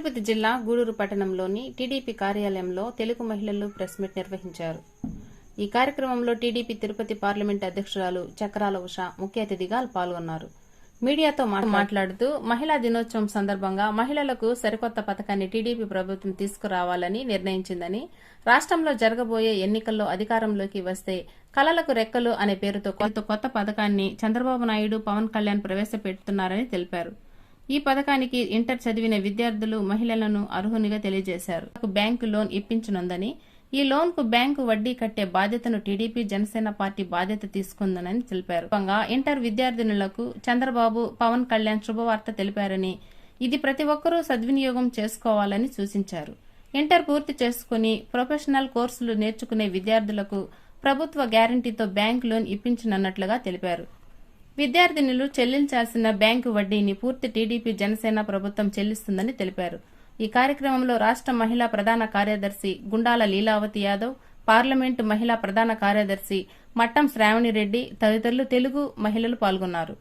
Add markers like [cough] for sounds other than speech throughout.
తిరుపతి జిల్లా గూడూరు పట్టణంలోని టీడీపీ కార్యాలయంలో తెలుగు మహిళలు ప్రెస్ మీట్ నిర్వహించారు. ఈ కార్యక్రమంలో టీడీపీ తిరుపతి పార్లమెంట్ అధ్యక్షురాలు చక్రాల ఉష ముఖ్య అతిథిగా పాల్గొన్నారు. మీడియాతో మాట్లాడుతూ మహిళా దినోత్సవం సందర్భంగా మహిళలకు సరికొత్త పథకాన్ని టీడీపీ ప్రభుత్వం తీసుకురావాలని నిర్ణయించిందని రాష్ట్రంలో జరగబోయే ఎన్నికల్లో అధికారంలోకి వస్తే కలలకు రెక్కలు అనే పేరుతో కొత్త కొత్త పథకాన్ని చంద్రబాబు నాయుడు పవన్ కళ్యాణ్ ప్రవేశపెడుతున్నారని తెలిపారు. ఈ పథకానికి ఇంటర్ చదివిన విద్యార్థులు మహిళలను అర్హునిగా తెలియజేశారు. బ్యాంకు లోన్ ఇప్పించనుందని ఈ లోన్కు బ్యాంకు వడ్డీ కట్టే బాధ్యతను టీడీపీ జనసేన పార్టీ బాధ్యత తీసుకుందని తెలిపారు. ఇంటర్ విద్యార్థినులకు చంద్రబాబు పవన్ కళ్యాణ్ శుభవార్త తెలిపారని ఇది ప్రతి ఒక్కరూ సద్వినియోగం చేసుకోవాలని సూచించారు. ఇంటర్ పూర్తి చేసుకుని ప్రొఫెషనల్ కోర్సులు నేర్చుకునే విద్యార్థులకు ప్రభుత్వ గ్యారంటీతో బ్యాంక్ లోన్ ఇప్పించనున్నట్లుగా తెలిపారు. విద్యార్థినులు చెల్లించాల్సిన బ్యాంకు వడ్డీని పూర్తి టీడీపీ జనసేన ప్రభుత్వం చెల్లిస్తుందని తెలిపారు. ఈ కార్యక్రమంలో రాష్ట్ర మహిళా ప్రధాన కార్యదర్శి గుండాల లీలావతి యాదవ్ పార్లమెంటు మహిళా ప్రధాన కార్యదర్శి మట్టం శ్రావణిరెడ్డి తదితరులు తెలుగు మహిళలు పాల్గొన్నారు.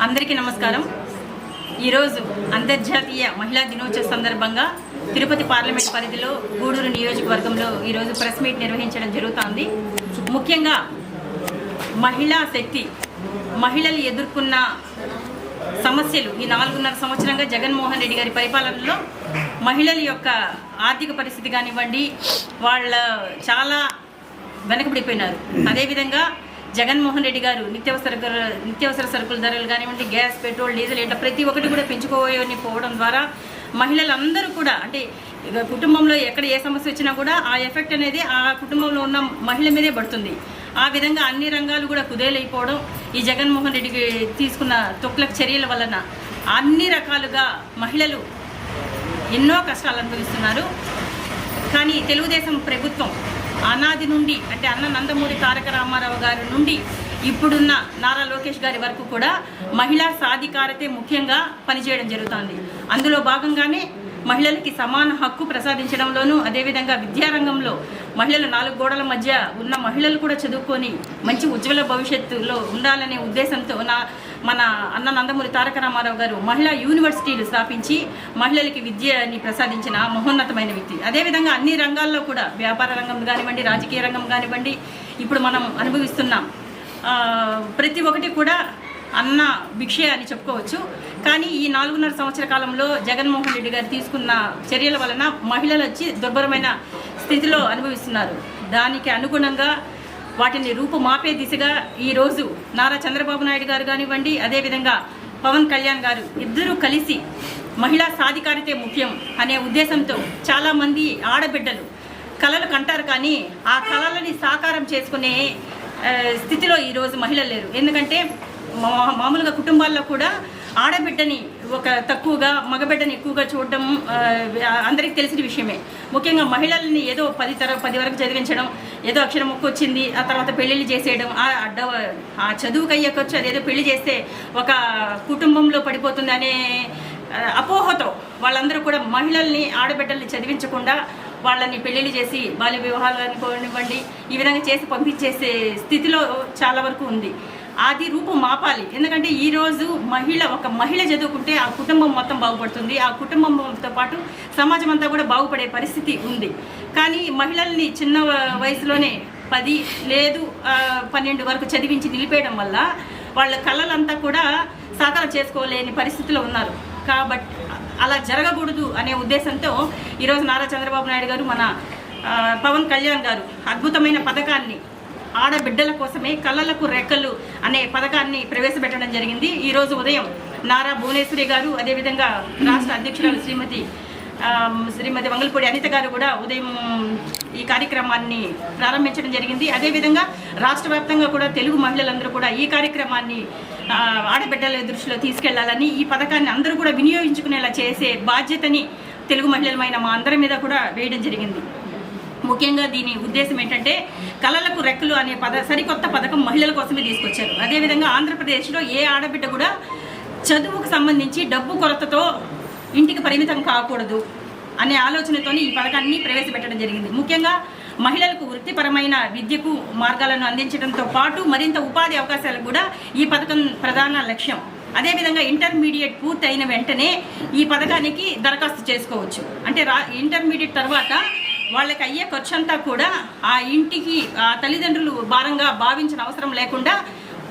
అందరికీ నమస్కారం. ఈరోజు అంతర్జాతీయ మహిళా దినోత్సవ సందర్భంగా తిరుపతి పార్లమెంట్ పరిధిలో గూడూరు నియోజకవర్గంలో ఈరోజు ప్రెస్ మీట్ నిర్వహించడం జరుగుతోంది. ముఖ్యంగా మహిళా శక్తి మహిళలు ఎదుర్కొన్న సమస్యలు ఈ నాలుగున్నర సంవత్సరంగా జగన్మోహన్ రెడ్డి గారి పరిపాలనలో మహిళల యొక్క ఆర్థిక పరిస్థితి కానివ్వండి వాళ్ళ చాలా వెనకబడిపోయినారు. అదేవిధంగా జగన్మోహన్ రెడ్డి గారు నిత్యావసర నిత్యావసర సరుకుల ధరలు కానివ్వండి గ్యాస్ పెట్రోల్ డీజిల్ ఇట్లా ప్రతి ఒక్కటి కూడా పెంచుకోవని పోవడం ద్వారా మహిళలందరూ కూడా అంటే కుటుంబంలో ఎక్కడ ఏ సమస్య వచ్చినా కూడా ఆ ఎఫెక్ట్ అనేది ఆ కుటుంబంలో ఉన్న మహిళ మీదే పడుతుంది. ఆ విధంగా అన్ని రంగాలు కూడా కుదేలైపోవడం ఈ జగన్మోహన్ రెడ్డికి తీసుకున్న తొక్లక చర్యల వలన అన్ని రకాలుగా మహిళలు ఎన్నో కష్టాలు అనుభవిస్తున్నారు. కానీ తెలుగుదేశం ప్రభుత్వం అనాది నుండి అంటే అన్న నందమూరి తారక రామారావు గారి నుండి ఇప్పుడున్న నారా లోకేష్ గారి వరకు కూడా మహిళా సాధికారతే ముఖ్యంగా పనిచేయడం జరుగుతోంది. అందులో భాగంగానే మహిళలకి సమాన హక్కు ప్రసాదించడంలోనూ అదేవిధంగా విద్యారంగంలో మహిళలు నాలుగు గోడల మధ్య ఉన్న మహిళలు కూడా చదువుకొని మంచి ఉజ్వల భవిష్యత్తులో ఉండాలనే ఉద్దేశంతో నా మన అన్న నందమూరి తారక రామారావు గారు మహిళా యూనివర్సిటీలు స్థాపించి మహిళలకి విద్యని ప్రసాదించిన మహోన్నతమైన వ్యక్తి. అదేవిధంగా అన్ని రంగాల్లో కూడా వ్యాపార రంగం కానివ్వండి రాజకీయ రంగం కానివ్వండి ఇప్పుడు మనం అనుభవిస్తున్నాం. ప్రతి ఒక్కటి కూడా అన్న భిక్షే అని చెప్పుకోవచ్చు. కానీ ఈ నాలుగున్నర సంవత్సర కాలంలో జగన్మోహన్ రెడ్డి గారు తీసుకున్న చర్యల వలన మహిళలు వచ్చి దుర్భరమైన స్థితిలో అనుభవిస్తున్నారు. దానికి అనుగుణంగా వాటిని రూపుమాపే దిశగా ఈరోజు నారా చంద్రబాబు నాయుడు గారు కానివ్వండి అదేవిధంగా పవన్ కళ్యాణ్ గారు ఇద్దరూ కలిసి మహిళా సాధికారితే ముఖ్యం అనే ఉద్దేశంతో చాలామంది ఆడబిడ్డలు కళలు కంటారు కానీ ఆ కళలని సాకారం చేసుకునే స్థితిలో ఈరోజు మహిళలు లేరు. ఎందుకంటే మా- మామూలుగా కుటుంబాల్లో కూడా ఆడబిడ్డని ఒక తక్కువగా మగబిడ్డని ఎక్కువగా చూడడం అందరికీ తెలిసిన విషయమే. ముఖ్యంగా మహిళల్ని ఏదో పది తర పది వరకు చదివించడం ఏదో అక్షరం మొక్కు వచ్చింది ఆ తర్వాత పెళ్ళిళ్ళు చేసేయడం ఆ అడ్డ ఆ చదువుకు అయ్యకొచ్చు అదేదో పెళ్ళి చేస్తే ఒక కుటుంబంలో పడిపోతుంది అనే అపోహతో వాళ్ళందరూ కూడా మహిళల్ని ఆడబిడ్డల్ని చదివించకుండా వాళ్ళని పెళ్ళిళ్ళు చేసి బాల్య వివాహాలు అనుకోనివ్వండి ఈ విధంగా చేసి పంపించేసే స్థితిలో చాలా వరకు ఉంది. అది రూపు మాపాలి. ఎందుకంటే ఈరోజు మహిళ ఒక మహిళ చదువుకుంటే ఆ కుటుంబం మొత్తం బాగుపడుతుంది. ఆ కుటుంబంతో పాటు సమాజం అంతా కూడా బాగుపడే పరిస్థితి ఉంది. కానీ మహిళల్ని చిన్న వయసులోనే పది లేదు పన్నెండు వరకు చదివించి నిలిపేయడం వల్ల వాళ్ళ కళలంతా కూడా సాకారం చేసుకోలేని పరిస్థితిలో ఉన్నారు. కాబట్టి అలా జరగకూడదు అనే ఉద్దేశంతో ఈరోజు నారా చంద్రబాబు నాయుడు గారు మన పవన్ కళ్యాణ్ గారు అద్భుతమైన పథకాన్ని ఆడబిడ్డల కోసమే కళ్ళలకు రెక్కలు అనే పథకాన్ని ప్రవేశపెట్టడం జరిగింది. ఈరోజు ఉదయం నారా భువనేశ్వరి గారు అదేవిధంగా రాష్ట్ర అధ్యక్షురాలు శ్రీమతి శ్రీమతి మంగళపూడి అనిత గారు కూడా ఉదయం ఈ కార్యక్రమాన్ని ప్రారంభించడం జరిగింది. అదేవిధంగా రాష్ట్ర వ్యాప్తంగా కూడా తెలుగు మహిళలందరూ కూడా ఈ కార్యక్రమాన్ని ఆడబిడ్డల దృష్టిలో తీసుకెళ్ళాలని ఈ పథకాన్ని అందరూ కూడా వినియోగించుకునేలా చేసే బాధ్యతని తెలుగు మహిళలమైన మా అందరి మీద కూడా వేయడం జరిగింది. ముఖ్యంగా దీని ఉద్దేశం ఏంటంటే కళలకు రెక్కలు అనే పద సరికొత్త పథకం మహిళల కోసమే తీసుకొచ్చారు. అదేవిధంగా ఆంధ్రప్రదేశ్లో ఏ ఆడబిడ్డ కూడా చదువుకు సంబంధించి డబ్బు కొరతతో ఇంటికి పరిమితం కాకూడదు అనే ఆలోచనతోని ఈ పథకాన్ని ప్రవేశపెట్టడం జరిగింది. ముఖ్యంగా మహిళలకు వృత్తిపరమైన విద్యకు మార్గాలను అందించడంతో పాటు మరింత ఉపాధి అవకాశాలు కూడా ఈ పథకం ప్రధాన లక్ష్యం. అదేవిధంగా ఇంటర్మీడియట్ పూర్తయిన వెంటనే ఈ పథకానికి దరఖాస్తు చేసుకోవచ్చు. అంటే రా ఇంటర్మీడియట్ తర్వాత వాళ్ళకి అయ్యే ఖర్చు అంతా కూడా ఆ ఇంటికి ఆ తల్లిదండ్రులు భారంగా భావించిన అవసరం లేకుండా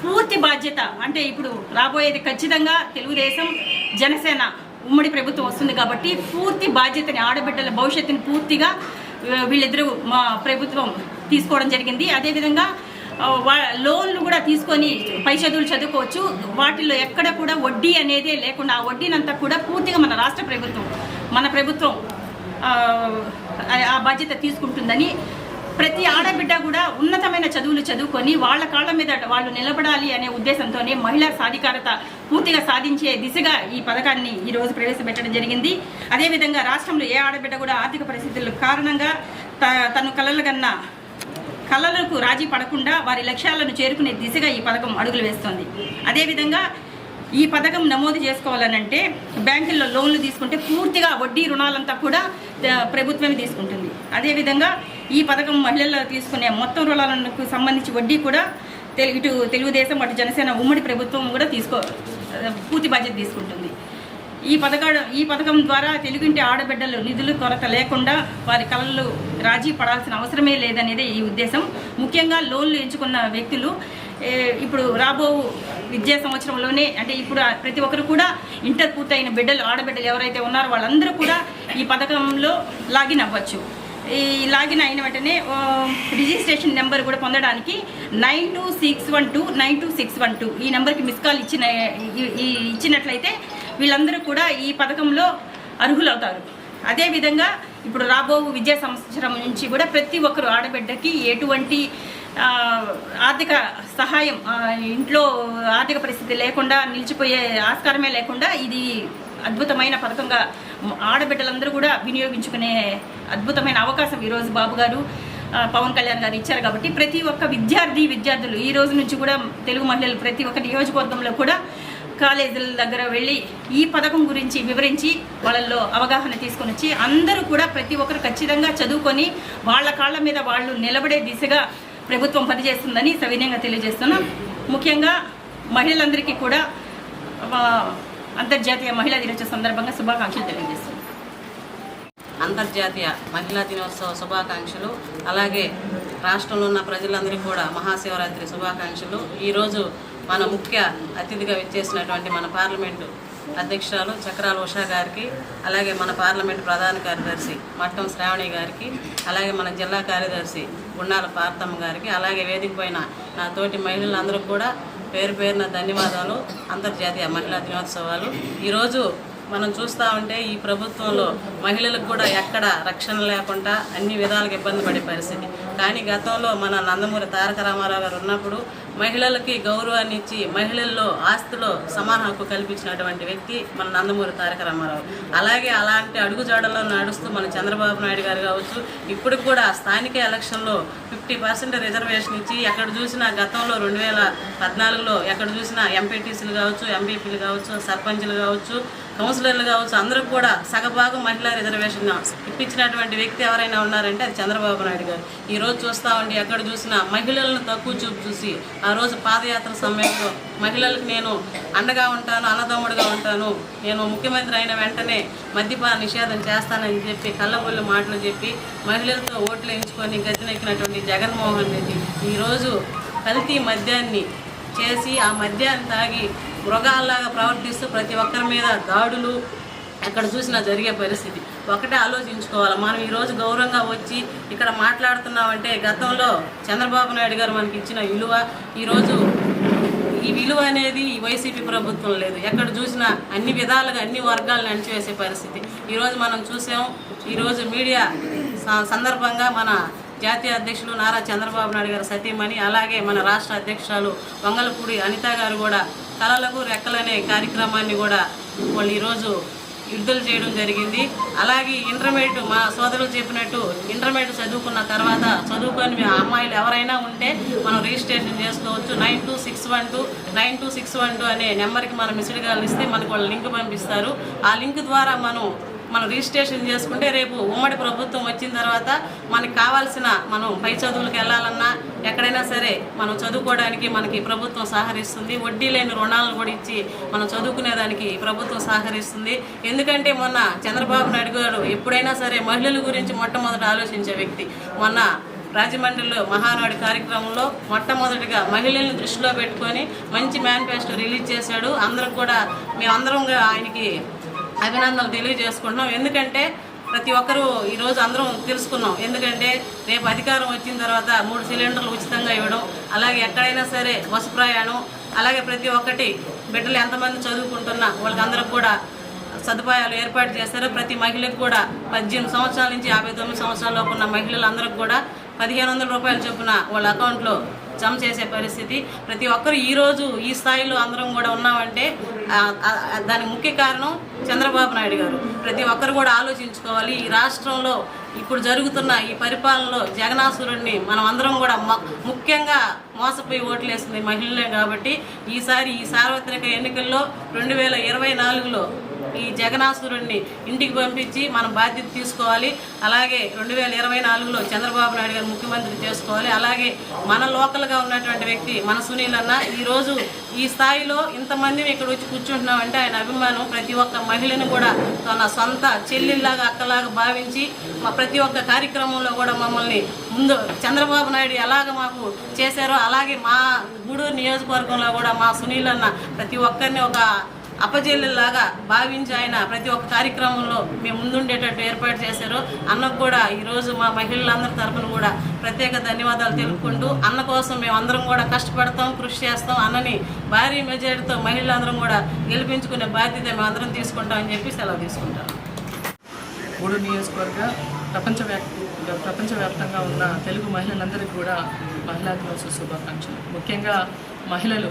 పూర్తి బాధ్యత అంటే ఇప్పుడు రాబోయేది ఖచ్చితంగా తెలుగుదేశం జనసేన ఉమ్మడి ప్రభుత్వం వస్తుంది కాబట్టి పూర్తి బాధ్యతని ఆడబిడ్డల భవిష్యత్తుని పూర్తిగా వీళ్ళిద్దరూ మా ప్రభుత్వం తీసుకోవడం జరిగింది. అదేవిధంగా వా- లోన్లు కూడా తీసుకొని పై చదువులు చదువుకోవచ్చు. వాటిల్లో ఎక్కడ కూడా వడ్డీ అనేదే లేకుండా ఆ వడ్డీనంతా కూడా పూర్తిగా మన రాష్ట్ర ప్రభుత్వం మన ప్రభుత్వం ఆ, బాధ్యత తీసుకుంటుందని ప్రతి ఆడబిడ్డ కూడా ఉన్నతమైన చదువులు చదువుకొని వాళ్ళ కాళ్ళ మీద వాళ్ళు నిలబడాలి అనే ఉద్దేశంతోనే మహిళా సాధికారత పూర్తిగా సాధించే దిశగా ఈ పథకాన్ని ఈరోజు ప్రవేశపెట్టడం జరిగింది. అదేవిధంగా రాష్ట్రంలో ఏ ఆడబిడ్డ కూడా ఆర్థిక పరిస్థితుల కారణంగా త- తను కన్నా కళలకు రాజీ పడకుండా వారి లక్ష్యాలను చేరుకునే దిశగా ఈ పథకం అడుగులు వేస్తోంది. అదేవిధంగా ఈ పథకం నమోదు చేసుకోవాలనంటే బ్యాంకుల్లో లోన్లు తీసుకుంటే పూర్తిగా వడ్డీ రుణాలంతా కూడా ప్రభుత్వమే తీసుకుంటుంది. అదేవిధంగా ఈ పథకం మహిళలు తీసుకునే మొత్తం రుణాలకు సంబంధించి వడ్డీ కూడా తెలు- ఇటు తెలుగుదేశం అటు జనసేన ఉమ్మడి ప్రభుత్వం కూడా తీసుకో పూర్తి బాధ్యత తీసుకుంటుంది. ఈ పథక ఈ పథకం ద్వారా తెలుగుంటి ఆడబిడ్డలు నిధులు కొరత లేకుండా వారి కళలు రాజీ పడాల్సిన అవసరమే లేదనేదే ఈ ఉద్దేశం. ముఖ్యంగా లోన్లు ఎంచుకున్న వ్యక్తులు ఇప్పుడు రాబో విద్యా సంవత్సరంలోనే అంటే ఇప్పుడు ప్రతి ఒక్కరు కూడా ఇంటర్ పూర్తయిన బిడ్డలు ఆడబిడ్డలు ఎవరైతే ఉన్నారో వాళ్ళందరూ కూడా ఈ పథకంలో లాగిన్ అవ్వచ్చు. ఈ లాగిన్ అయిన వెంటనే రిజిస్ట్రేషన్ నెంబర్ కూడా పొందడానికి nine two six one two nine two six one two ఈ నెంబర్కి మిస్ కాల్ ఇచ్చిన ఈ- ఇచ్చినట్లయితే వీళ్ళందరూ కూడా ఈ పథకంలో అర్హులవుతారు. అదేవిధంగా ఇప్పుడు రాబో విద్యా సంవత్సరం నుంచి కూడా ప్రతి ఒక్కరు ఆడబిడ్డకి ఎటువంటి ఆర్థిక సహాయం ఇంట్లో ఆర్థిక పరిస్థితి లేకుండా నిలిచిపోయే ఆస్కారమే లేకుండా ఇది అద్భుతమైన పథకంగా ఆడబిడ్డలందరూ కూడా వినియోగించుకునే అద్భుతమైన అవకాశం ఈరోజు బాబు గారు పవన్ కళ్యాణ్ గారు ఇచ్చారు కాబట్టి ప్రతి ఒక్క విద్యార్థి విద్యార్థులు ఈ రోజు నుంచి కూడా తెలుగు మహిళలు ప్రతి ఒక్క నియోజకవర్గంలో కూడా కాలేజీల దగ్గర వెళ్ళి ఈ పథకం గురించి వివరించి వాళ్ళల్లో అవగాహన తీసుకొని వచ్చి అందరూ కూడా ప్రతి ఒక్కరు ఖచ్చితంగా చదువుకొని వాళ్ళ కాళ్ళ మీద వాళ్ళు నిలబడే దిశగా ప్రభుత్వం పనిచేస్తుందని సవినయంగా తెలియజేస్తున్నాం. ముఖ్యంగా మహిళలందరికీ కూడా అంతర్జాతీయ మహిళా దినోత్సవ సందర్భంగా శుభాకాంక్షలు తెలియజేస్తున్నాం. అంతర్జాతీయ మహిళా దినోత్సవ శుభాకాంక్షలు అలాగే రాష్ట్రంలో ఉన్న ప్రజలందరికీ కూడా మహాశివరాత్రి శుభాకాంక్షలు. ఈరోజు మన ముఖ్య అతిథిగా విచ్చేసినటువంటి మన పార్లమెంటు అధ్యక్షురాలు చక్రాల ఉషా గారికి అలాగే మన పార్లమెంటు ప్రధాన కార్యదర్శి మట్టం శ్రావణి గారికి అలాగే మన జిల్లా కార్యదర్శి గుండాల పార్తమ్మ గారికి అలాగే వేదిక పైన నా తోటి మహిళలందరూ కూడా పేరు పేరున ధన్యవాదాలు. అంతర్జాతీయ మహిళా దినోత్సవాలు. ఈరోజు మనం చూస్తూ ఉంటే ఈ ప్రభుత్వంలో మహిళలకు కూడా ఎక్కడ రక్షణ లేకుండా అన్ని విధాలుగా ఇబ్బంది పడే పరిస్థితి. కానీ గతంలో మన నందమూరి తారక రామారావు గారు ఉన్నప్పుడు మహిళలకి గౌరవాన్ని ఇచ్చి మహిళల్లో ఆస్తిలో సమాన హక్కు కల్పించినటువంటి వ్యక్తి మన నందమూరి తారక రామారావు. అలాగే అలాంటి అడుగుజాడల్లో నడుస్తూ మన చంద్రబాబు నాయుడు గారు కావచ్చు ఇప్పుడు కూడా స్థానిక ఎలక్షన్లో ఫిఫ్టీ పర్సెంట్ రిజర్వేషన్ ఇచ్చి ఎక్కడ చూసినా గతంలో రెండు వేల పద్నాలుగులో ఎక్కడ చూసినా ఎంపీటీసీలు కావచ్చు ఎంపీపీలు కావచ్చు సర్పంచ్లు కావచ్చు కౌన్సిలర్లు కావచ్చు అందరూ కూడా సగభాగం మహిళా రిజర్వేషన్ ఇప్పించినటువంటి వ్యక్తి ఎవరైనా ఉన్నారంటే అది చంద్రబాబు నాయుడు గారు. ఈ రోజు చూస్తా ఉండి ఎక్కడ చూసినా మహిళలను తక్కువ చూపు చూసి ఆ రోజు పాదయాత్ర సమయంలో మహిళలకు నేను అండగా ఉంటాను అన్నదమ్ముడుగా ఉంటాను నేను ముఖ్యమంత్రి అయిన వెంటనే మద్యపాన నిషేధం చేస్తానని చెప్పి కళ్ళబొల్లి మాటలు చెప్పి మహిళలతో ఓట్లు ఎంచుకొని గద్దెనెక్కినటువంటి జగన్మోహన్ రెడ్డి ఈరోజు కల్తీ మద్యాన్ని చేసి ఆ మద్యాన్ని తాగి మృగాల్లాగా ప్రవర్తిస్తూ ప్రతి ఒక్కరి మీద దాడులు ఎక్కడ చూసినా జరిగే పరిస్థితి. ఒకటే ఆలోచించుకోవాలి. మనం ఈరోజు గౌరవంగా వచ్చి ఇక్కడ మాట్లాడుతున్నామంటే గతంలో చంద్రబాబు నాయుడు గారు మనకి ఇచ్చిన విలువ ఈరోజు ఈ విలువ అనేది ఈ వైసీపీ ప్రభుత్వం లేదు. ఎక్కడ చూసినా అన్ని విధాలుగా అన్ని వర్గాలను అణిచివేసే పరిస్థితి. ఈరోజు మనం చూసాం ఈరోజు మీడియా స- సందర్భంగా మన జాతీయ అధ్యక్షులు నారా చంద్రబాబు నాయుడు గారు సతీమణి అలాగే మన రాష్ట్ర అధ్యక్షురాలు వంగలపూడి అనిత గారు కూడా కళలకు రెక్కలనే కార్యక్రమాన్ని కూడా వాళ్ళు ఈరోజు విడుదల చేయడం జరిగింది. అలాగే ఇంటర్మీడియట్ మా సోదరులు చెప్పినట్టు ఇంటర్మీడియట్ చదువుకున్న తర్వాత చదువుకొని మీ అమ్మాయిలు ఎవరైనా ఉంటే మనం రిజిస్ట్రేషన్ చేసుకోవచ్చు. Nine two six one two nine two six one two అనే నెంబర్కి మనం మిస్డ్ కాల్ ఇస్తే మనకు వాళ్ళు లింక్ పంపిస్తారు. ఆ లింక్ ద్వారా మనం మనం రిజిస్ట్రేషన్ చేసుకుంటే రేపు ఉమ్మడి ప్రభుత్వం వచ్చిన తర్వాత మనకి కావాల్సిన మనం పై చదువులకు వెళ్ళాలన్నా ఎక్కడైనా సరే మనం చదువుకోవడానికి మనకి ప్రభుత్వం సహకరిస్తుంది. వడ్డీ లేని రుణాలను కూడా ఇచ్చి మనం చదువుకునేదానికి ప్రభుత్వం సహకరిస్తుంది. ఎందుకంటే మొన్న చంద్రబాబు నాయుడు గారు ఎప్పుడైనా సరే మహిళల గురించి మొట్టమొదట ఆలోచించే వ్యక్తి. మొన్న రాజమండ్రిలో మహానాడు కార్యక్రమంలో మొట్టమొదటిగా మహిళల్ని దృష్టిలో పెట్టుకొని మంచి మేనిఫెస్టో రిలీజ్ చేశాడు. అందరం కూడా మేమందరం ఆయనకి అభినందనలు తెలియజేసుకుంటున్నాం. ఎందుకంటే ప్రతి ఒక్కరూ ఈరోజు అందరం తెలుసుకున్నాం. ఎందుకంటే రేపు అధికారం వచ్చిన తర్వాత మూడు సిలిండర్లు ఉచితంగా ఇవ్వడం అలాగే ఎక్కడైనా సరే బస్సు ప్రయాణం అలాగే ప్రతి ఒక్కటి బిడ్డలు ఎంతమంది చదువుకుంటున్నా వాళ్ళకందరికి కూడా సదుపాయాలు ఏర్పాటు చేశారు. ప్రతి మహిళకు కూడా పద్దెనిమిది సంవత్సరాల నుంచి యాభై తొమ్మిది సంవత్సరాలలోపు ఉన్న మహిళలందరికీ కూడా పదిహేను వందల రూపాయలు చొప్పున వాళ్ళ అకౌంట్లో జమ చేసే పరిస్థితి. ప్రతి ఒక్కరు ఈరోజు ఈ స్థాయిలో అందరం కూడా ఉన్నామంటే దానికి ముఖ్య కారణం చంద్రబాబు నాయుడు గారు. ప్రతి ఒక్కరు కూడా ఆలోచించుకోవాలి. ఈ రాష్ట్రంలో ఇప్పుడు జరుగుతున్న ఈ పరిపాలనలో జగనాసురుడిని మనం అందరం కూడా ముఖ్యంగా మోసపోయి ఓట్లేసింది మహిళలే కాబట్టి ఈసారి ఈ సార్వత్రిక ఎన్నికల్లో రెండు వేల ఇరవై నాలుగులో ఈ జగనాసురుణ్ణి ఇంటికి పంపించి మనం బాధ్యత తీసుకోవాలి. అలాగే రెండు వేల ఇరవై నాలుగులో చంద్రబాబు నాయుడు గారు ముఖ్యమంత్రి చేసుకోవాలి. అలాగే మన లోకల్గా ఉన్నటువంటి వ్యక్తి మన సునీల్ అన్న ఈరోజు ఈ స్థాయిలో ఇంతమంది ఇక్కడ వచ్చి కూర్చుంటున్నామంటే ఆయన అభిమానం. ప్రతి ఒక్క మహిళను కూడా తన సొంత చెల్లిలాగా అక్కలాగా భావించి మా ప్రతి ఒక్క కార్యక్రమంలో కూడా మమ్మల్ని ముందు చంద్రబాబు నాయుడు ఎలాగ మాకు చేశారో అలాగే మా గూడూరు నియోజకవర్గంలో కూడా మా సునీల్ అన్న ప్రతి ఒక్కరిని ఒక అప్పజెల్లులాగా భావించి ఆయన ప్రతి ఒక్క కార్యక్రమంలో మేము ముందుండేటట్టు ఏర్పాటు చేశారు. అన్నకు కూడా ఈరోజు మా మహిళలందరి తరఫున కూడా ప్రత్యేక ధన్యవాదాలు తెలుపుకుంటూ అన్న కోసం మేము అందరం కూడా కష్టపడతాం కృషి చేస్తాం. అన్నని భారీ మెజారిటీతో మహిళలందరం కూడా గెలిపించుకునే బాధ్యత మేము అందరం తీసుకుంటామని చెప్పి సెలవు తీసుకుంటాం. మూడు నియోజకవర్గ ప్రపంచవ్యాప్త ప్రపంచవ్యాప్తంగా ఉన్న తెలుగు మహిళలందరికీ కూడా మహిళా దినోత్సవ శుభాకాంక్షలు. ముఖ్యంగా మహిళలు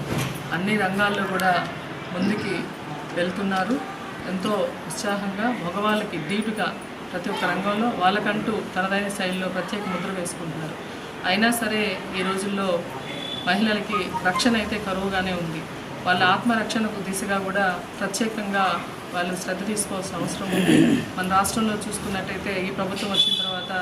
అన్ని రంగాల్లో కూడా ముందుకి వెళ్తున్నారు. ఎంతో ఉత్సాహంగా మగవాళ్ళకి ధీటుగా ప్రతి ఒక్క రంగంలో వాళ్ళకంటూ తనదైన శైలిలో ప్రత్యేక ముద్ర వేసుకుంటున్నారు. అయినా సరే ఈ రోజుల్లో మహిళలకి రక్షణ అయితే కరువుగానే ఉంది. వాళ్ళ ఆత్మరక్షణకు దిశగా కూడా ప్రత్యేకంగా వాళ్ళు శ్రద్ధ తీసుకోవాల్సిన అవసరం ఉంది. మన రాష్ట్రంలో చూసుకున్నట్టయితే ఈ ప్రభుత్వం వచ్చిన తర్వాత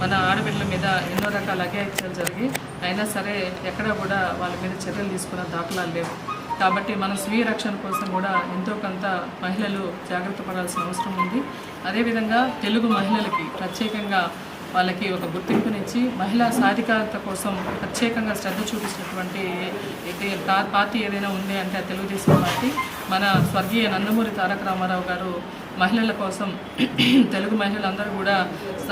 మన ఆడబిడ్డల మీద ఎన్నో రకాల అఘాయిత్యాలు జరిగి అయినా సరే ఎక్కడా కూడా వాళ్ళ మీద చర్యలు తీసుకున్న దాఖలాలు లేవు. కాబట్టి మన స్వీయ రక్షణ కోసం కూడా ఎంతో కొంత మహిళలు జాగ్రత్త పడాల్సిన అవసరం ఉంది. అదేవిధంగా తెలుగు మహిళలకి ప్రత్యేకంగా వాళ్ళకి ఒక గుర్తింపునిచ్చి మహిళా సాధికారత కోసం ప్రత్యేకంగా శ్రద్ధ చూపించినటువంటి పార్టీ ఏదైనా ఉంది అంటే తెలుగుదేశం పార్టీ. మన స్వర్గీయ నందమూరి తారక రామారావు గారు మహిళల కోసం [clears throat] తెలుగు మహిళలందరూ కూడా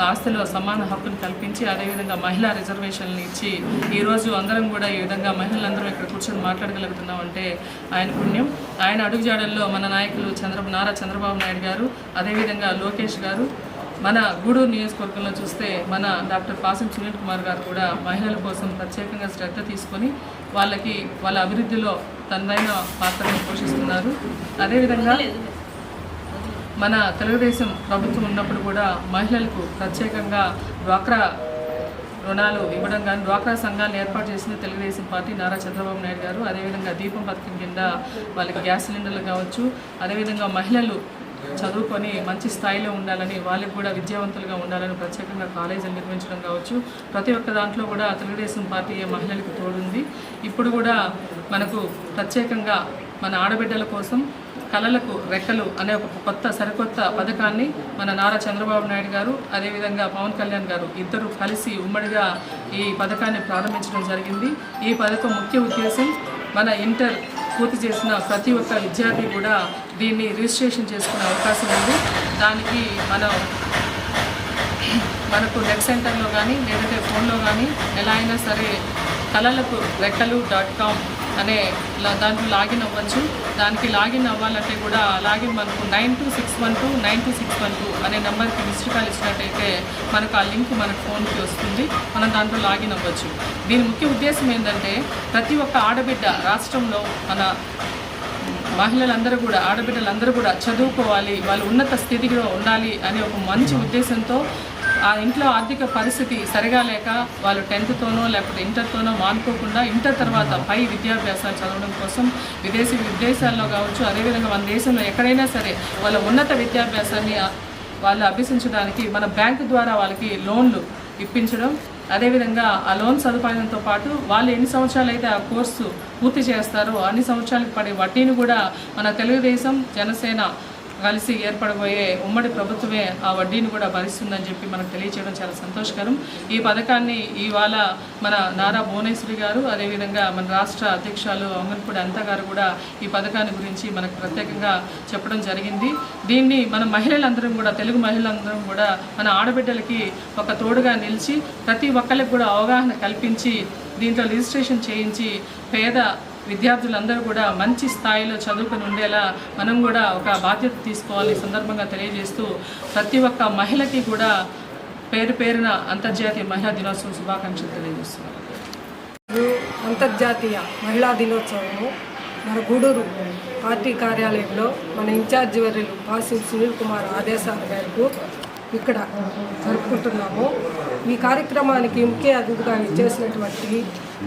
ఆస్తిలో సమాన హక్కును కల్పించి అదేవిధంగా మహిళా రిజర్వేషన్లు ఇచ్చి ఈరోజు అందరం కూడా ఈ విధంగా మహిళలందరూ ఇక్కడ కూర్చొని మాట్లాడగలుగుతున్నాం అంటే ఆయన పుణ్యం. ఆయన అడుగుజాడల్లో మన నాయకులు చంద్ర నారా చంద్రబాబు నాయుడు గారు అదేవిధంగా లోకేష్ గారు. మన గూడూరు నియోజకవర్గంలో చూస్తే మన డాక్టర్ పాసం సునీల్ కుమార్ గారు కూడా మహిళల కోసం ప్రత్యేకంగా శ్రద్ధ తీసుకొని వాళ్ళకి వాళ్ళ అభివృద్ధిలో తనదైన పాత్రను పోషిస్తున్నారు. అదేవిధంగా మన తెలుగుదేశం ప్రభుత్వం ఉన్నప్పుడు కూడా మహిళలకు ప్రత్యేకంగా డ్వాక్రా రుణాలు ఇవ్వడం కానీ డ్వాక్రా సంఘాలను ఏర్పాటు చేసిన తెలుగుదేశం పార్టీ నారా చంద్రబాబు నాయుడు గారు అదేవిధంగా దీపం పథకం కింద వాళ్ళకి గ్యాస్ సిలిండర్లు కావచ్చు అదేవిధంగా మహిళలు చదువుకొని మంచి స్థాయిలో ఉండాలని వాళ్ళకి కూడా విద్యావంతులుగా ఉండాలని ప్రత్యేకంగా కాలేజీలు నిర్మించడం కావచ్చు. ప్రతి ఒక్క దాంట్లో కూడా తెలుగుదేశం పార్టీ మహిళలకు తోడుంది. ఇప్పుడు కూడా మనకు ప్రత్యేకంగా మన ఆడబిడ్డల కోసం కళలకు రెక్కలు అనే ఒక కొత్త సరికొత్త పథకాన్ని మన నారా చంద్రబాబు నాయుడు గారు అదేవిధంగా పవన్ కళ్యాణ్ గారు ఇద్దరు కలిసి ఉమ్మడిగా ఈ పథకాన్ని ప్రారంభించడం జరిగింది. ఈ పథకం ముఖ్య ఉద్దేశం మన ఇంటర్ పూర్తి చేసిన ప్రతి ఒక్క విద్యార్థి కూడా దీన్ని రిజిస్ట్రేషన్ చేసుకునే అవకాశం ఉంది. దానికి మనం మనకు నెట్ సెంటర్లో కానీ లేదంటే ఫోన్లో కానీ ఎలా అయినా సరే కళలకు రెక్కలు డాట్ కామ్ అనే లా- దాంట్లో లాగిన్ అవ్వచ్చు. దానికి లాగిన్ అవ్వాలంటే కూడా లాగిన్ మనకు nine two six one two nine two six one two అనే నెంబర్కి మిస్డ్ కాల్ ఇచ్చినట్టయితే మనకు ఆ లింక్ మనకు ఫోన్కి వస్తుంది. మనం దాంట్లో లాగిన్ అవ్వచ్చు. దీని ముఖ్య ఉద్దేశం ఏంటంటే ప్రతి ఒక్క ఆడబిడ్డ రాష్ట్రంలో మన మహిళలందరూ కూడా ఆడబిడ్డలందరూ కూడా చదువుకోవాలి వాళ్ళు ఉన్నత స్థితిలో ఉండాలి అనే ఒక మంచి ఉద్దేశంతో ఆ ఇంట్లో ఆర్థిక పరిస్థితి సరిగా లేక వాళ్ళు టెన్త్తోనో లేకపోతే ఇంటర్తోనో మానుకోకుండా ఇంటర్ తర్వాత పై విద్యాభ్యాసాలు చదవడం కోసం విదేశీ విదేశాల్లో కావచ్చు అదేవిధంగా మన దేశంలో ఎక్కడైనా సరే వాళ్ళ ఉన్నత విద్యాభ్యాసాన్ని వాళ్ళు అభ్యసించడానికి మన బ్యాంకు ద్వారా వాళ్ళకి లోన్లు ఇప్పించడం అదేవిధంగా ఆ లోన్ సదుపాయంతో పాటు వాళ్ళు ఎన్ని సంవత్సరాలు అయితే ఆ కోర్సు పూర్తి చేస్తారో అన్ని సంవత్సరాలకు పడే వడ్డీని కూడా మన తెలుగుదేశం జనసేన కలిసి ఏర్పడబోయే ఉమ్మడి ప్రభుత్వమే ఆ వడ్డీని కూడా భరిస్తుందని చెప్పి మనకు తెలియచేయడం చాలా సంతోషకరం. ఈ పథకాన్ని ఇవాళ మన నారా భువనేశ్వరి గారు అదేవిధంగా మన రాష్ట్ర అధ్యక్షులు అంగన్పూడి అంత గారు కూడా ఈ పథకాన్ని గురించి మనకు ప్రత్యేకంగా చెప్పడం జరిగింది. దీన్ని మన మహిళలందరం కూడా తెలుగు మహిళలందరం కూడా మన ఆడబిడ్డలకి ఒక తోడుగా నిలిచి ప్రతి ఒక్కరికి కూడా అవగాహన కల్పించి దీంట్లో రిజిస్ట్రేషన్ చేయించి పేద విద్యార్థులందరూ కూడా మంచి స్థాయిలో చదువుకుని ఉండేలా మనం కూడా ఒక బాధ్యత తీసుకోవాలి సందర్భంగా తెలియజేస్తూ ప్రతి ఒక్క మహిళకి కూడా పేరు పేరున అంతర్జాతీయ మహిళా దినోత్సవం శుభాకాంక్షలు తెలియజేస్తున్నాను. అంతర్జాతీయ మహిళా దినోత్సవము మన గూడూరు పార్టీ కార్యాలయంలో మన ఇన్ఛార్జి వర్యులు పాసిం సునీల్ కుమార్ ఆదేశాల మేరకు ఇక్కడ జరుపుకుంటున్నాము. ఈ కార్యక్రమానికి ముఖ్య అతిథిగా ఇచ్చేసినటువంటి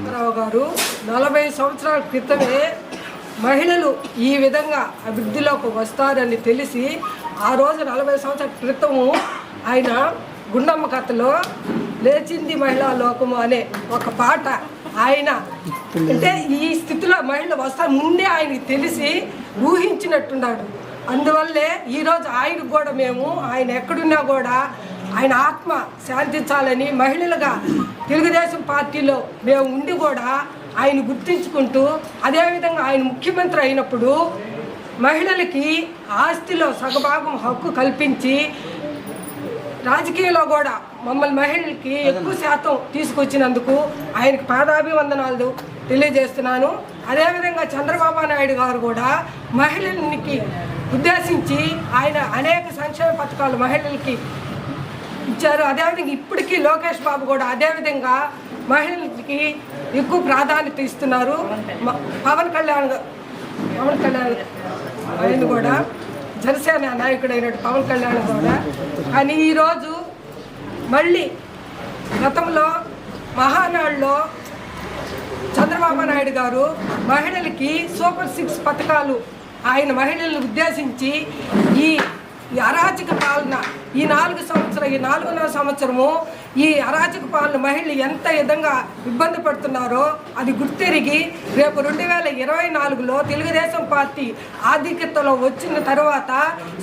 రావు గారు నలభై సంవత్సరాల క్రితమే మహిళలు ఈ విధంగా అభివృద్ధిలోకి వస్తారని తెలిసి ఆ రోజు నలభై సంవత్సరాల క్రితము ఆయన గుండమ్మ కథలో లేచింది మహిళా లోకము అనే ఒక పాట ఆయన అంటే ఈ స్థితిలో మహిళలు వస్తారు ముందే ఆయనకి తెలిసి ఊహించినట్టున్నాడు. అందువల్లే ఈరోజు ఆయనకు కూడా మేము ఆయన ఎక్కడున్నా కూడా ఆయన ఆత్మ శాంతించాలని మహిళలుగా తెలుగుదేశం పార్టీలో మేము ఉండి కూడా ఆయన గుర్తించుకుంటూ అదేవిధంగా ఆయన ముఖ్యమంత్రి అయినప్పుడు మహిళలకి ఆస్తిలో సగభాగం హక్కు కల్పించి రాజకీయంలో కూడా మమ్మల్ని మహిళలకి ఎక్కువ శాతం తీసుకొచ్చినందుకు ఆయనకు పాదాభివందనాలు తెలియజేస్తున్నాను. అదేవిధంగా చంద్రబాబు నాయుడు గారు కూడా మహిళలకి ఉద్దేశించి ఆయన అనేక సంక్షేమ పథకాలు మహిళలకి ఇచ్చారు. అదేవిధంగా ఇప్పటికీ లోకేష్ బాబు కూడా అదేవిధంగా మహిళలకి ఎక్కువ ప్రాధాన్యత ఇస్తున్నారు. పవన్ కళ్యాణ్ పవన్ కళ్యాణ్ ఆయన కూడా జనసేన నాయకుడైన పవన్ కళ్యాణ్ కూడా. కానీ ఈరోజు మళ్ళీ గతంలో మహానాడులో చంద్రబాబు నాయుడు గారు మహిళలకి సూపర్ సిక్స్ పథకాలు ఆయన మహిళలను ఉద్దేశించి ఈ ఈ అరాచక పాలన ఈ నాలుగు సంవత్సరం ఈ నాలుగున్నర సంవత్సరము ఈ అరాచక పాలన మహిళలు ఎంత విధంగా ఇబ్బంది పడుతున్నారో అది గుర్తిరిగి రేపు రెండు వేల ఇరవై నాలుగులో తెలుగుదేశం పార్టీ ఆధిక్యతలో వచ్చిన తర్వాత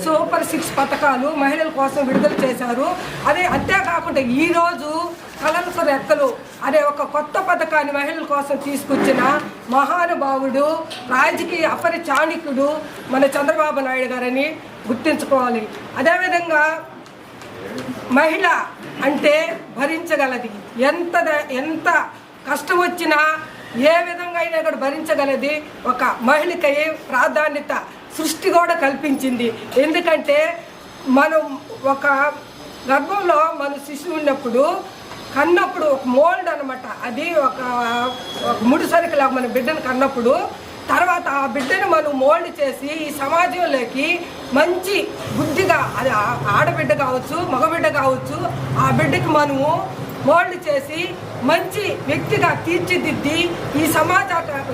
సూపర్ సిక్స్ పథకాలు మహిళల కోసం విడుదల చేశారు. అదే అంతేకాకుండా ఈరోజు కలలకు రెక్కలు అనే ఒక కొత్త పథకాన్ని మహిళల కోసం తీసుకొచ్చిన మహానుభావుడు రాజకీయ అపరి చాణిక్యుడు మన చంద్రబాబు నాయుడు గారని గుర్తించుకోవాలి. అదేవిధంగా మహిళ అంటే భరించగలది. ఎంత ఎంత కష్టం వచ్చినా ఏ విధంగా అయినా కూడా భరించగలది ఒక మహిళకి ప్రాధాన్యత సృష్టి కూడా కల్పించింది. ఎందుకంటే మనం ఒక గర్భంలో మన శిశువు ఉన్నప్పుడు కన్నప్పుడు ఒక మోల్డ్ అనమాట అది ఒక ముడి ముడిసరికలా మన బిడ్డను కన్నప్పుడు తర్వాత ఆ బిడ్డను మనం మోల్డ్ చేసి ఈ సమాజంలోకి మంచి బుద్ధిగా అది ఆడబిడ్డ కావచ్చు మగబిడ్డ కావచ్చు ఆ బిడ్డకి మనము మోల్డ్ చేసి మంచి వ్యక్తిగా తీర్చిదిద్ది ఈ సమాజ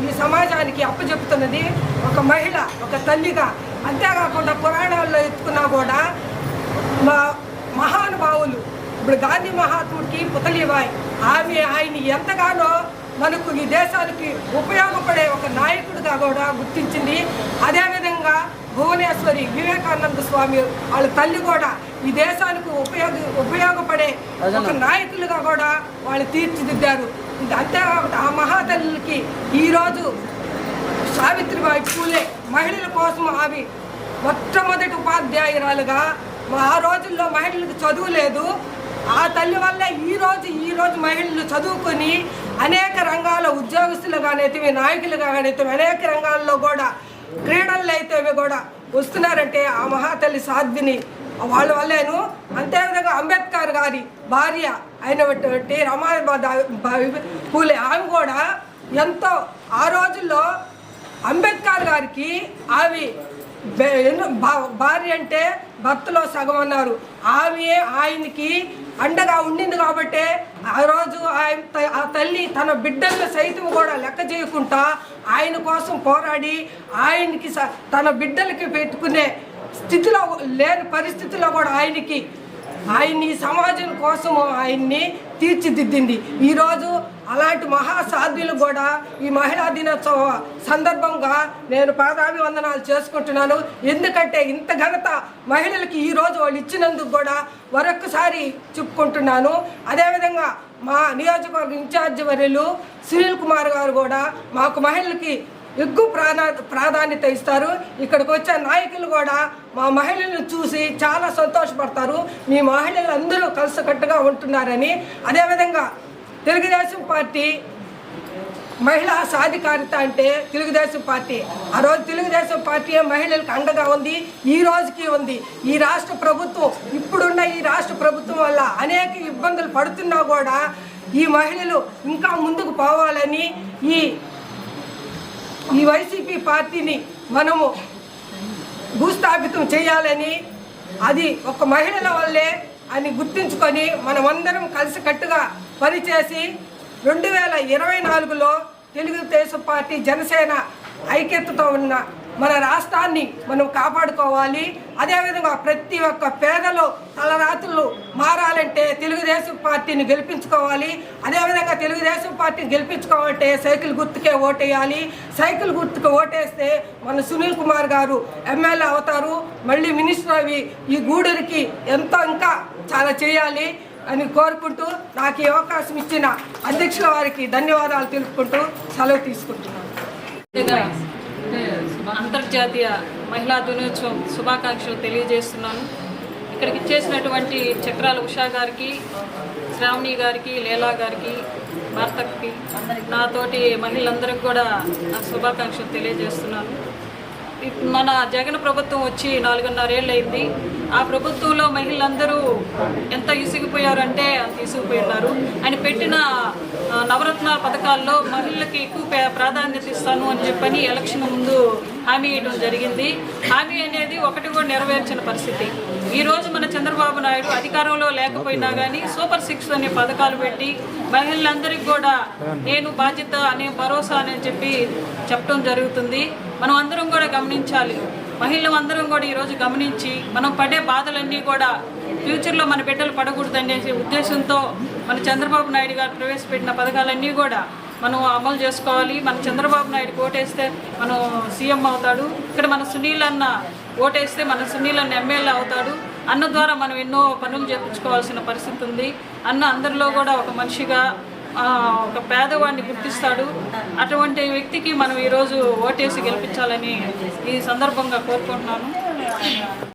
ఈ సమాజానికి అప్పచెప్తున్నది ఒక మహిళ ఒక తల్లిగా. అంతేకాకుండా పురాణాల్లో ఎత్తుకున్నా కూడా మా మహానుభావులు ఇప్పుడు గాంధీ మహాత్ముడికి పుతలివాయ్. ఆమె ఆయన ఎంతగానో మనకు ఈ దేశానికి ఉపయోగపడే ఒక నాయకుడిగా కూడా గుర్తించింది. అదేవిధంగా భువనేశ్వరి వివేకానంద స్వామి వాళ్ళ తల్లి కూడా ఈ దేశానికి ఉపయోగ ఉపయోగపడే ఒక నాయకులుగా కూడా వాళ్ళు తీర్చిదిద్దారు. అంతేకాకుండా ఆ మహాతల్లికి ఈరోజు సావిత్రిబాయి పూలే మహిళల కోసం ఆమె మొట్టమొదటి ఉపాధ్యాయురాలుగా ఆ రోజుల్లో మహిళలకు చదువు లేదు. ఆ తల్లి వల్ల ఈ రోజు ఈ రోజు మహిళలు చదువుకొని అనేక రంగాల్లో ఉద్యోగస్తులుగానైతే నాయకులుగానైతే అనేక రంగాల్లో కూడా క్రీడల్లో అయితే కూడా వస్తున్నారంటే ఆ మహాతల్లి సాధ్విని. వాళ్ళ వల్లేను అంతేవిధంగా అంబేద్కర్ గారి భార్య అయినటువంటి రమాబాయి పూలే. ఆమె కూడా ఎంతో ఆ రోజుల్లో అంబేద్కర్ గారికి ఆమె భా- భార్య అంటే భర్తలో సగం అన్నారు. ఆమె ఆయనకి అండగా ఉండింది కాబట్టి ఆ రోజు ఆయన ఆ తల్లి తన బిడ్డలను సైతం కూడా లెక్క చేయకుండా ఆయన కోసం పోరాడి ఆయనకి స- తన బిడ్డలకి పెట్టుకునే స్థితిలో లేని పరిస్థితిలో కూడా ఆయనకి ఆయన్ని సమాజం కోసం ఆయన్ని తీర్చిదిద్దింది. ఈరోజు అలాంటి మహాసాధ్యులు కూడా ఈ మహిళా దినోత్సవ సందర్భంగా నేను పాదాభివందనాలు చేసుకుంటున్నాను. ఎందుకంటే ఇంత ఘనత మహిళలకి ఈరోజు వాళ్ళు ఇచ్చినందుకు కూడా మరొకసారి చెప్పుకుంటున్నాను. అదేవిధంగా మా నియోజకవర్గ ఇన్ఛార్జి వర్యులు సునీల్ కుమార్ గారు కూడా మాకు మహిళలకి ఎక్కువ ప్రాధా ప్రాధాన్యత ఇస్తారు. ఇక్కడికి వచ్చే నాయకులు కూడా మా మహిళలను చూసి చాలా సంతోషపడతారు. మీ మహిళలు అందరూ కలిసికట్టుగా ఉంటున్నారని. అదేవిధంగా తెలుగుదేశం పార్టీ మహిళా సాధికారిత అంటే తెలుగుదేశం పార్టీ. ఆ రోజు తెలుగుదేశం పార్టీ మహిళలకు అండగా ఉంది? ఈ రోజుకి ఉంది. ఈ రాష్ట్ర ప్రభుత్వం ఇప్పుడున్న ఈ రాష్ట్ర ప్రభుత్వం వల్ల అనేక ఇబ్బందులు పడుతున్నా కూడా ఈ మహిళలు ఇంకా ముందుకు పోవాలని ఈ ఈ వైసీపీ పార్టీని మనము భూస్థాపితం చేయాలని అది ఒక మహిళల వల్లే అని గుర్తుంచుకొని మనమందరం కలిసికట్టుగా పనిచేసి రెండు వేల ఇరవై నాలుగులో తెలుగుదేశం పార్టీ జనసేన ఐక్యతతో ఉన్న మన రాష్ట్రాన్ని మనం కాపాడుకోవాలి. అదేవిధంగా ప్రతి ఒక్క పేదలు తలరాత్రులు మారాలంటే తెలుగుదేశం పార్టీని గెలిపించుకోవాలి. అదేవిధంగా తెలుగుదేశం పార్టీని గెలిపించుకోవాలంటే సైకిల్ గుర్తుకే ఓటేయాలి. సైకిల్ గుర్తుకు ఓటేస్తే మన సునీల్ కుమార్ గారు ఎమ్మెల్యే అవుతారు. మళ్ళీ మినిస్టర్ అవి ఈ గూడూరికి ఎంతో ఇంకా చాలా చేయాలి. అని కోరుకుంటూ నాకు ఈ అవకాశం ఇచ్చిన అధ్యక్షుల వారికి ధన్యవాదాలు తెలుపుకుంటూ సెలవు తీసుకుంటున్నాను. అంతర్జాతీయ మహిళా దినోత్సవం శుభాకాంక్షలు తెలియజేస్తున్నాను. ఇక్కడికి ఇచ్చేసినటువంటి చక్రాల ఉషా గారికి శ్రావణి గారికి లీలా గారికి భర్తకి నాతోటి మహిళలందరికీ కూడా నా శుభాకాంక్షలు తెలియజేస్తున్నాను. మన జగన్ ప్రభుత్వం వచ్చి నాలుగున్నరేళ్ళు అయింది ఆ ప్రభుత్వంలో మహిళలందరూ ఎంత ఇసిగిపోయారంటే అంత ఇసిగిపోయి ఉన్నారు ఆయన పెట్టిన ఆ, నవరత్నాల పథకాల్లో మహిళలకి ఎక్కువ ప్రా- ప్రాధాన్యత ఇస్తాను అని చెప్పని ఎలక్షన్ ముందు హామీ ఇవ్వడం జరిగింది. హామీ అనేది ఒకటి కూడా నెరవేర్చిన పరిస్థితి. ఈ రోజు మన చంద్రబాబు నాయుడు అధికారంలో లేకపోయినా కానీ సూపర్ సిక్స్ అనే పథకాలు పెట్టి మహిళలందరికీ కూడా నేను బాధ్యత అనే భరోసా అని చెప్పి చెప్పడం జరుగుతుంది. మనం అందరం కూడా గమనించాలి. మహిళలు అందరం కూడా ఈరోజు గమనించి మనం పడే బాధలన్నీ కూడా ఫ్యూచర్లో మన బిడ్డలు పడకూడదనే ఉద్దేశంతో మన చంద్రబాబు నాయుడు గారు ప్రవేశపెట్టిన పథకాలన్నీ కూడా మనం అమలు చేసుకోవాలి. మన చంద్రబాబు నాయుడు ఓటేస్తే మనం సీఎం అవుతాడు. ఇక్కడ మన సునీల్ అన్న ఓటేస్తే మన సునీల్ అన్న ఎమ్మెల్యే అవుతాడు. అన్న ద్వారా మనం ఎన్నో పనులు చేయించుకోవాల్సిన పరిస్థితి ఉంది. అన్న అందరిలో కూడా ఒక మనిషిగా ఒక పేదవాడిని గుర్తిస్తాడు. అటువంటి వ్యక్తికి మనం ఈరోజు ఓటేసి గెలిపించాలని ఈ సందర్భంగా కోరుకుంటున్నాను.